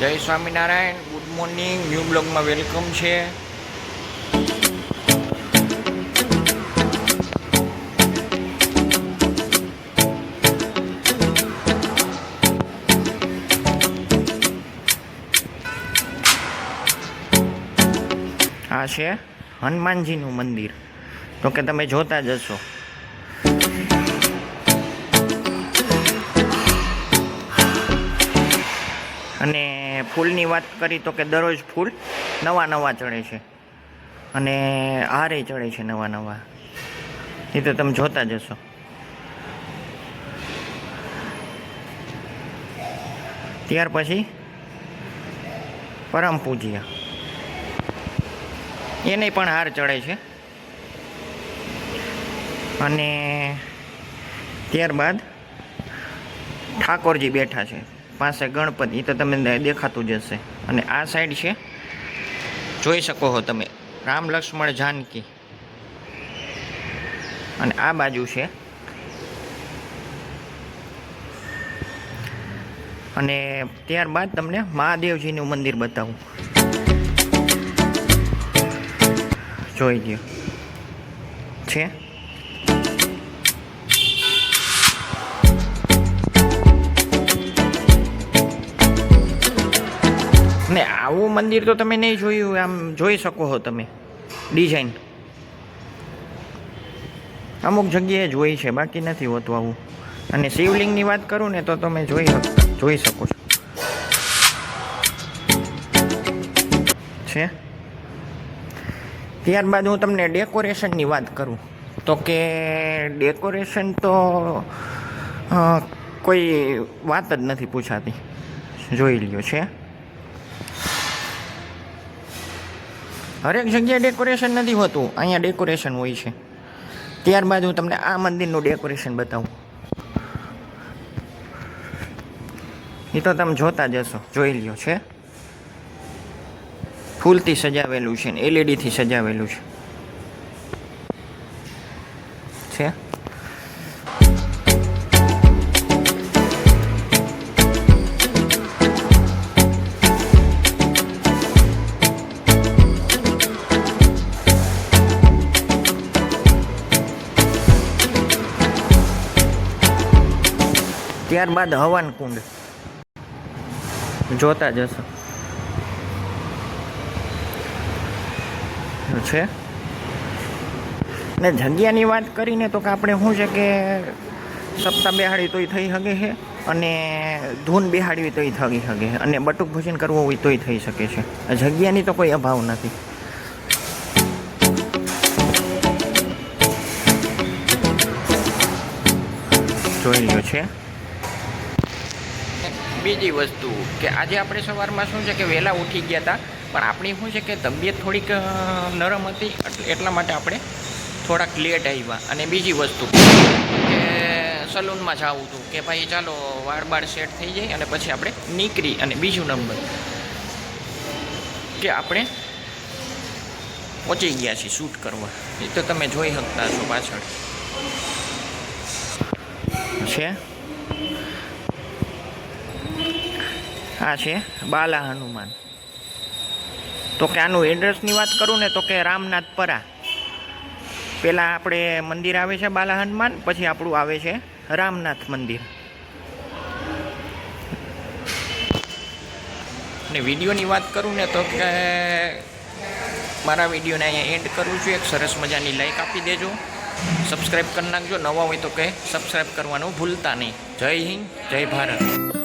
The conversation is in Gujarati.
જય સ્વામિનારાયણ ગુડ મોર્નિંગ ન્યૂ બ્લોગમાં વેલકમ છે. આ છે હનુમાનજીનું મંદિર. તો કે તમે જોતા જ હશો. અને ફૂલની વાત કરી તો કે દરરોજ ફૂલ નવા નવા ચડે છે. અને હારે ચડે છે નવા નવા. એ તો તમે જોતા જશો ત્યાર પછી પરમ પૂજ્ય. એને પણ હાર ચડે છે. અને ત્યારબાદ ઠાકોરજી બેઠા છે. પાસે ગણપતિ એ તો તમને દેખાતું જ હશે. અને આ સાઈડ છે, જોઈ શકો છો તમે, રામ લક્ષ્મણ જાનકી. અને આ બાજુ છે. અને ત્યારબાદ તમને મહાદેવજીનું મંદિર બતાવું. જોઈ લ્યો. છે? ને આવું મંદિર તો તમે નહીં જોયું, આમ જોઈ શકો છો તમે. ડિઝાઇન અમુક જગ્યાએ જોઈ છે, બાકી નથી હોતું આવું. અને શિવલિંગની વાત કરું ને તો તમે જોઈ જોઈ શકો છો. છે? ત્યારબાદ હું તમને ડેકોરેશનની વાત કરું. તો કે ડેકોરેશન તો કોઈ વાત જ નથી પૂછાતી. જોઈ લ્યો, છે? હરેક જગ્યાએ ડેકોરેશન નથી હોતું. અહીંયા ડેકોરેશન હોય છે. ત્યારબાદ હું તમને આ મંદિરનું ડેકોરેશન બતાવું. એ તો તમે જોતા જશો જોઈ લ્યો છે. ફૂલથી સજાવેલું છે ને એલઈડીથી સજાવેલું છે. છે? ત્યારબાદ હવન કુંડ. જોતા જશો છે? ને જગ્યાની વાત કરીને તો કે આપણે શું છે કે સપ્તાહ બેહાડી તોય થઈ શકે છે અને ધૂન બેહાડવી તોય થઈ શકે અને બટુક ભોજન કરવું હોય તોય થઈ શકે છે. જગ્યાની તો કોઈ અભાવ નથી. જોઈ લ્યો છે. બીજી વસ્તુ કે આજે આપણે સવારમાં શું છે કે વહેલા ઉઠી ગયા હતા, પણ આપણી શું છે કે તબિયત થોડીક નરમ હતી, એટલા માટે આપણે થોડાક લેટ આવ્યા. અને બીજી વસ્તુ કે સલૂનમાં જવું હતું કે ભાઈ ચાલો વાળ બાળ સેટ થઈ જાય અને પછી આપણે નીકળી અને બીજું નંબર કે આપણે પહોંચી ગયા છીએ શૂટ કરવા. એ તો તમે જોઈ શકતા છો પાછળ. છે? આ છે બાલા હનુમાન. તો કે આનું એડ્રેસની વાત કરું ને તો કે રામનાથ પરા. પહેલાં આપણે મંદિર આવે છે બાલા હનુમાન, પછી આપણું આવે છે રામનાથ મંદિર. ને વિડીયોની વાત કરું ને તો કે મારા વિડીયોને અહીંયા એન્ડ કરું છું. એક સરસ મજાની લાઈક આપી દેજો. સબસ્ક્રાઈબ કરી નાખજો. નવા હોય તો કે સબસ્ક્રાઈબ કરવાનું ભૂલતા નહીં. જય હિન્દ, જય ભારત.